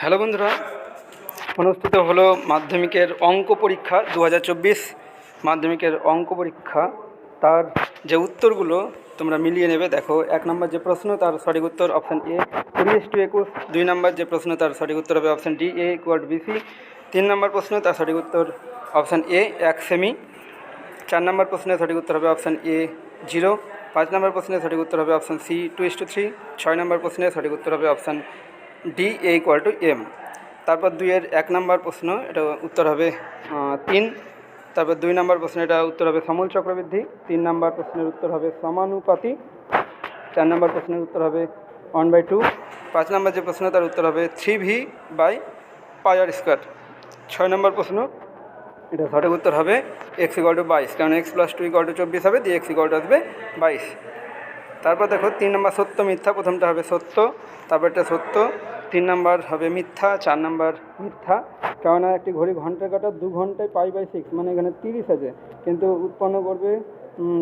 Hello বন্ধুরা, অনুষ্ঠিত হলো মাধ্যমিকের অঙ্ক পরীক্ষা দু হাজার চব্বিশ। মাধ্যমিকের অঙ্ক পরীক্ষা, তার যে উত্তরগুলো তোমরা মিলিয়ে নেবে, দেখো, এক নম্বর যে প্রশ্ন, তার সঠিক উত্তর অপশান এ কুড়ি টু একুশ। দুই নম্বর যে প্রশ্ন, তার সঠিক উত্তর হবে option D A equal BC তিন নম্বর প্রশ্ন, তার সঠিক উত্তর অপশান এ এক সেমি চার নম্বর প্রশ্নের সঠিক উত্তর হবে অপশান এ জিরো পাঁচ নম্বর প্রশ্নের সঠিক উত্তর হবে option C two is two three ছয় নম্বর প্রশ্নের সঠিক উত্তর হবে option D A equal to M তারপর দুইয়ের এক নম্বর প্রশ্ন, এটা উত্তর হবে তিন। তারপর দুই নম্বর প্রশ্ন, এটা উত্তর হবে সমল চক্রবৃদ্ধি। তিন নম্বর প্রশ্নের উত্তর হবে সমানুপাতি। চার নম্বর প্রশ্নের উত্তর হবে ওয়ান বাই টু পাঁচ নম্বর যে প্রশ্ন, তার উত্তর হবে three V by pi r square ছয় নম্বর প্রশ্ন, এটা সঠিক উত্তর হবে এক্স ইকল টু বাইশ। কারণ X plus two equal to চব্বিশ হবে দিয়ে এক্স ইকল টু আসবে বাইশ। তারপর দেখো তিন নম্বর সত্য মিথ্যা, প্রথমটা হবে সত্য, তারপরটা সত্য, তিন নম্বর হবে মিথ্যা, চার নম্বর মিথ্যা। কেননা একটি ঘড়ি ঘণ্টার কাটা দু ঘন্টায় পাই বাই সিক্স মানে এখানে তিরিশ আছে। কিন্তু উৎপন্ন করবে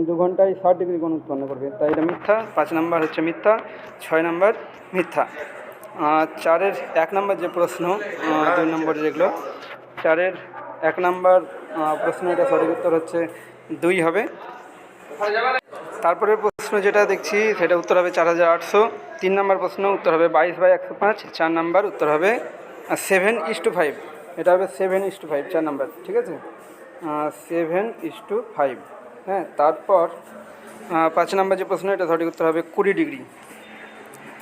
দু ঘন্টায় ষাট ডিগ্রি কোণ উৎপন্ন করবে। তাই এটা মিথ্যা, পাঁচ নম্বর হচ্ছে মিথ্যা, ছয় নম্বর মিথ্যা। চারের এক নম্বর যে প্রশ্ন দুই নম্বরে যেগুলো, চারের এক নম্বর প্রশ্ন এটা সঠিক উত্তর হচ্ছে দুই হবে। তারপরের প্রশ্ন যেটা দেখছি, সেটা উত্তর হবে চার হাজার আটশো। তিন নম্বর প্রশ্ন, উত্তর হবে বাইশ বাই একশো পাঁচ। চার নাম্বার, উত্তর হবে সেভেন ইস টু ফাইভ এটা হবে সেভেন ইস টু ফাইভ চার নাম্বার, ঠিক আছে? সেভেন ইস টু ফাইভ হ্যাঁ তারপর পাঁচ নাম্বার যে প্রশ্ন, এটা সঠিক উত্তর হবে কুড়ি ডিগ্রি।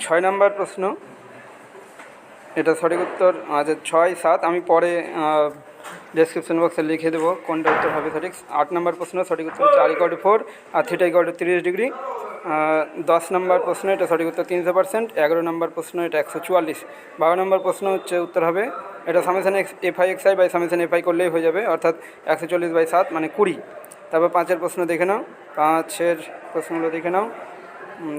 ছয় নাম্বার প্রশ্ন, এটা সঠিক উত্তর আচ্ছা ছয়, সাত। আমি পরে ডেসক্রিপশন বক্সে লিখে দেবো কোনটা উত্তর হবে সঠিক। আট নম্বর প্রশ্ন, সঠিক উত্তর চার ইকল টু ফোর আর থ্রিটা ইকল টু তিরিশ ডিগ্রি। দশ নম্বর প্রশ্ন এটা সঠিক উত্তর তিনশো পার্সেন্ট এগারো নম্বর প্রশ্ন এটা একশো চুয়াল্লিশ। বারো নম্বর প্রশ্ন হচ্ছে উত্তর হবে, এটা summation X F I X I by summation F I করলেই হয়ে যাবে, অর্থাৎ একশো চল্লিশ বাই সাত মানে কুড়ি। তারপর পাঁচের প্রশ্ন দেখে নাও, পাঁচের প্রশ্নগুলো দেখে নাও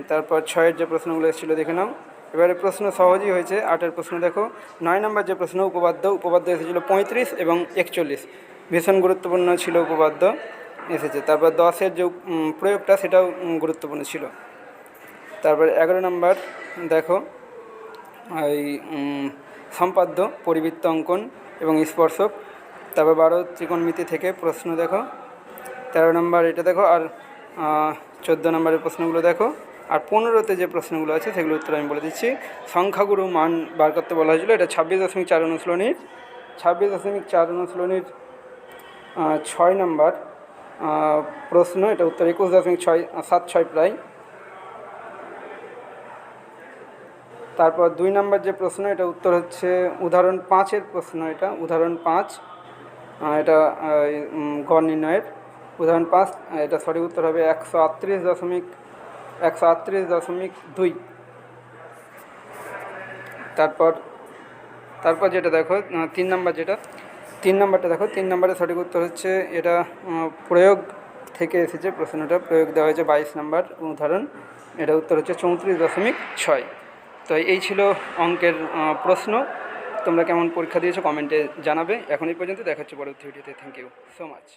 তারপর ছয়ের যে প্রশ্নগুলো এসেছিল দেখে নাও। এবারে প্রশ্ন সহজই হয়েছে, আটের প্রশ্ন দেখো, নয় নম্বর যে প্রশ্ন, উপপাদ্য উপপাদ্য এসেছিল পঁয়ত্রিশ এবং একচল্লিশ। ভীষণ গুরুত্বপূর্ণ ছিল উপপাদ্য। এসেছে। তারপর দশের যে প্রয়োগটা সেটাও গুরুত্বপূর্ণ ছিল। তারপর এগারো নম্বর, দেখো, এই সম্পাদ্য, পরিবৃত্ত অঙ্কন এবং স্পর্শক। তারপর বারো ত্রিকোণমিতি থেকে প্রশ্ন দেখো। তেরো নম্বর, এটা দেখো, আর চোদ্দ নম্বরের প্রশ্নগুলো দেখো। আর পনেরোতে যে প্রশ্নগুলো আছে, সেগুলো উত্তর আমি বলে দিচ্ছি। সংখ্যাগুরু মান বার করতে বলা হয়েছিল, এটা ছাব্বিশ দশমিক চার অনুশীলনীর। ছাব্বিশ দশমিক চার অনুশীলনীর ছয় নম্বর প্রশ্ন, এটা উত্তর একুশ দশমিক ছয়, সাত ছয় প্রায়। তারপর দুই নম্বর যে প্রশ্ন, এটা উত্তর হচ্ছে উদাহরণ পাঁচের প্রশ্ন এটা, উদাহরণ পাঁচ এটা গড় নির্ণয়ের। উদাহরণ পাঁচ এটা সঠিক উত্তর হবে একশো আটত্রিশ দশমিক, একশো আটত্রিশ দশমিক দুই। তারপর তারপর যেটা দেখো তিন নম্বর যেটা তিন নম্বরটা দেখো, তিন নম্বরের সঠিক উত্তর হচ্ছে এটা প্রয়োগ থেকে এসেছে প্রশ্নটা, প্রয়োগ দেওয়া হয়েছে বাইশ নম্বর উদাহরণ। এটা উত্তর হচ্ছে চৌত্রিশ দশমিক ছয়। তো এই ছিল অঙ্কের প্রশ্ন। তোমরা কেমন পরীক্ষা দিয়েছ কমেন্টে জানাবে। এখন এই পর্যন্ত দেখাচ্ছি পরবর্তী ভিডিওতে। Thank you so much